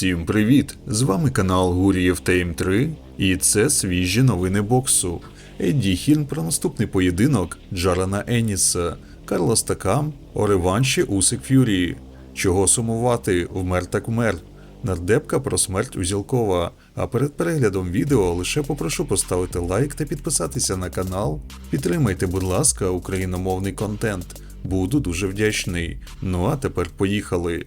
Всім привіт! З вами канал Гурієв Тейм 3 і це свіжі новини боксу. Едді Хірн про наступний поєдинок Джарана Еніса, Карлос Такам о реванші Усик Ф'юрі. Чого сумувати вмер так вмер. Нардепка про смерть Узілкова. А перед переглядом відео лише попрошу поставити лайк та підписатися на канал. Підтримайте, будь ласка, україномовний контент. Буду дуже вдячний. Ну а тепер поїхали.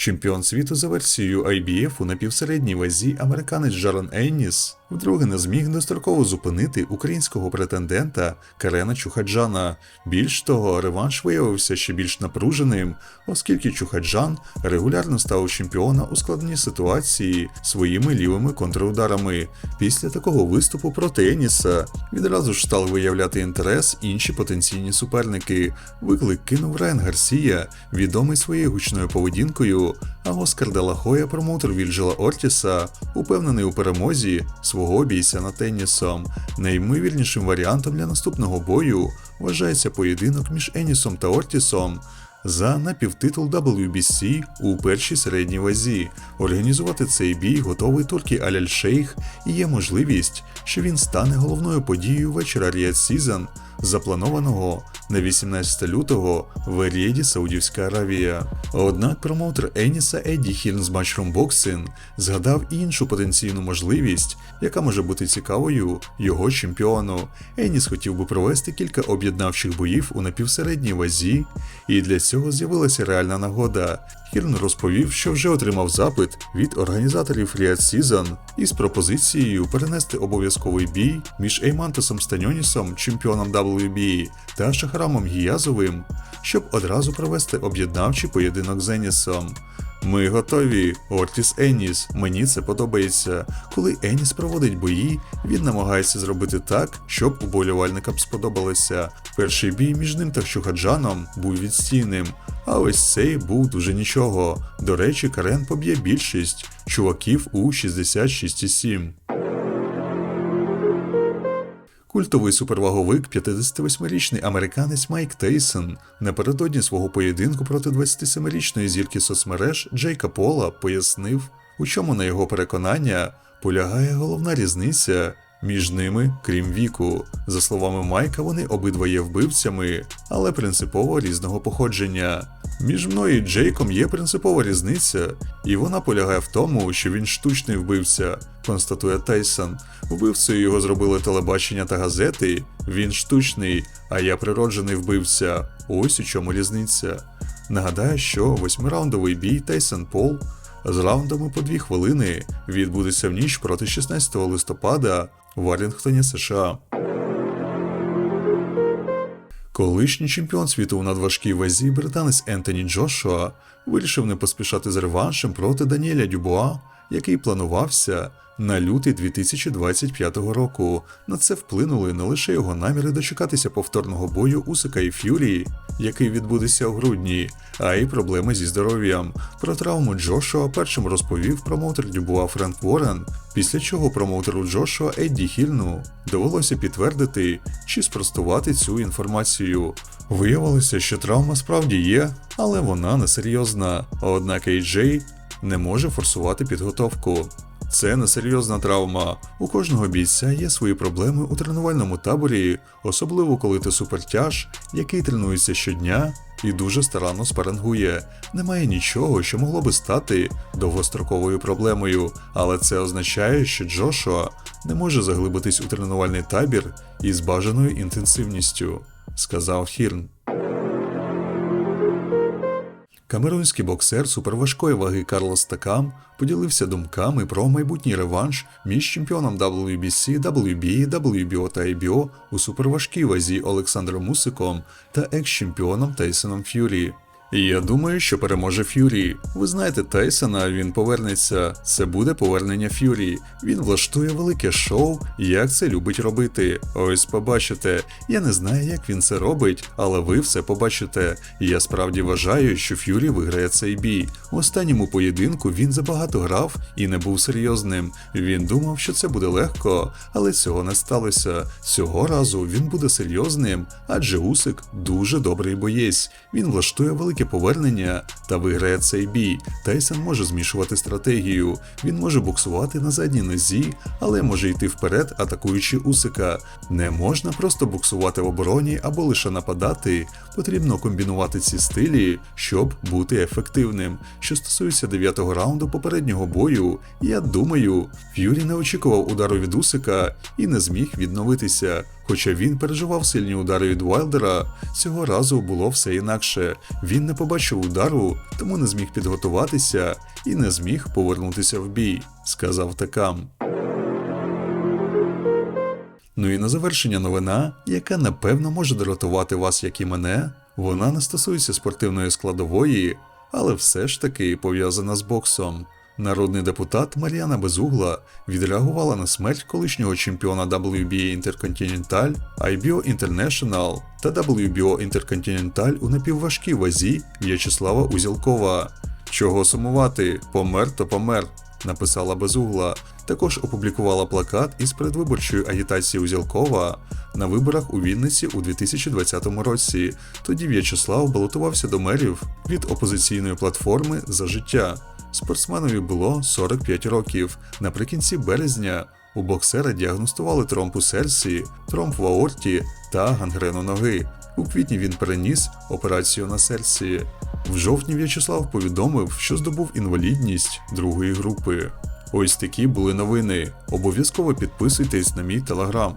Чемпіон світу за версією IBF у напівсередній вазі американець Джарен Енніс вдруге не зміг достроково зупинити українського претендента Карена Чухаджана. Більш того, реванш виявився ще більш напруженим, оскільки Чухаджан регулярно ставив чемпіона у складній ситуації своїми лівими контрударами. Після такого виступу проти Еніса відразу ж стали виявляти інтерес інші потенційні суперники. Виклик кинув Райан Гарсія, відомий своєю гучною поведінкою, а Оскар Делахоя, промоутер Вільджела Ортіса, упевнений у перемозі свого бійця на тенісом. Найімовірнішим варіантом для наступного бою вважається поєдинок між Енісом та Ортісом. За напівтитул WBC у першій середній вазі організувати цей бій готовий туркі Аляль Шейх і є можливість, що він стане головною подією вечора Ріад Сізон, запланованого на 18 лютого в Ріаді, Саудівська Аравія. Однак промоутер Еніса Едді Хірн з Matchroom Boxing згадав іншу потенційну можливість, яка може бути цікавою його чемпіону. Еніс хотів би провести кілька об'єднавчих боїв у напівсередній вазі, і для цього з'явилася реальна нагода. Хірн розповів, що вже отримав запит від організаторів Riyadh Season із пропозицією перенести обов'язковий бій між Еймантосом Станьонісом, чемпіоном WBA, та Шахарамом Гіязовим, щоб одразу провести об'єднавчий поєдинок з Енісом. Ми готові, Ортіс Еніс. Мені це подобається. Коли Еніс проводить бої, він намагається зробити так, щоб уболівальникам сподобалося. Перший бій між ним та Чухаджаном був відстійним, а ось цей був дуже нічого. До речі, Карен поб'є більшість чуваків у 66,7. Культовий суперваговик 58-річний американець Майк Тейсон напередодні свого поєдинку проти 27-річної зірки соцмереж Джейка Пола пояснив, у чому на його переконання полягає головна різниця між ними, крім віку. За словами Майка, вони обидва є вбивцями, але принципово різного походження. Між мною і Джейком є принципова різниця, і вона полягає в тому, що він штучний вбивця, констатує Тайсон. Вбивцею його зробили телебачення та газети. Він штучний, а я природжений вбивця. Ось у чому різниця. Нагадаю, що восьмираундовий бій Тайсон Пол з раундами по дві хвилини відбудеться в ніч проти 16 листопада в Арлінгтоні, США. Колишній чемпіон світу у надважкій вазі британець Ентоні Джошуа вирішив не поспішати з реваншем проти Даніеля Дюбуа, який планувався на лютий 2025 року. На це вплинули не лише його наміри дочекатися повторного бою Усика і Ф'юрі, який відбудеться у грудні, а й проблеми зі здоров'ям. Про травму Джошуа першим розповів промоутер Дюбуа Френк Уоррен, після чого промоутеру Джошуа Едді Хільну довелося підтвердити чи спростувати цю інформацію. Виявилося, що травма справді є, але вона несерйозна. Однак AJ не може форсувати підготовку. Це несерйозна травма. У кожного бійця є свої проблеми у тренувальному таборі, особливо коли ти супертяж, який тренується щодня і дуже старанно спарингує. Немає нічого, що могло би стати довгостроковою проблемою, але це означає, що Джошуа не може заглибитись у тренувальний табір із бажаною інтенсивністю, сказав Хірн. Камерунський боксер суперважкої ваги Карлос Такам поділився думками про майбутній реванш між чемпіоном WBC, WBA, WBO та IBO у суперважкій вазі Олександром Мусиком та екс-чемпіоном Тейсоном Ф'юрі. Я думаю, що переможе Ф'юрі. Ви знаєте Тайсона, він повернеться. Це буде повернення Ф'юрі. Він влаштує велике шоу, як це любить робити. Ось побачите. Я не знаю, як він це робить, але ви все побачите. Я справді вважаю, що Ф'юрі виграє цей бій. У останньому поєдинку він забагато грав і не був серйозним. Він думав, що це буде легко, але цього не сталося. Цього разу він буде серйозним, адже Усик дуже добрий боєць. Він влаштує велике повернення та виграє цей бій. Тайсон може змішувати стратегію. Він може буксувати на задній нозі, але може йти вперед, атакуючи Усика. Не можна просто буксувати в обороні або лише нападати. Потрібно комбінувати ці стилі, щоб бути ефективним. Що стосується дев'ятого раунду попереднього бою, я думаю, Ф'юрі не очікував удару від Усика і не зміг відновитися. Хоча він переживав сильні удари від Вайлдера, цього разу було все інакше. Він не побачив удару, тому не зміг підготуватися і не зміг повернутися в бій, сказав Такам. Ну і на завершення новина, яка напевно може дратувати вас, як і мене. Вона не стосується спортивної складової, але все ж таки пов'язана з боксом. Народний депутат Мар'яна Безугла відреагувала на смерть колишнього чемпіона WBA Intercontinental, IBO International та WBO Intercontinental у напівважкій вазі В'ячеслава Узілкова. Чого сумувати? Помер то помер, написала Безугла. Також опублікувала плакат із передвиборчої агітації Узілкова на виборах у Вінниці у 2020 році. Тоді В'ячеслав балотувався до мерів від опозиційної платформи за життя. Спортсменові було 45 років. Наприкінці березня у боксера діагностували тромб у серці, тромб в аорті та гангрену ноги. У квітні він переніс операцію на серці. В жовтні В'ячеслав повідомив, що здобув інвалідність другої групи. Ось такі були новини. Обов'язково підписуйтесь на мій телеграм.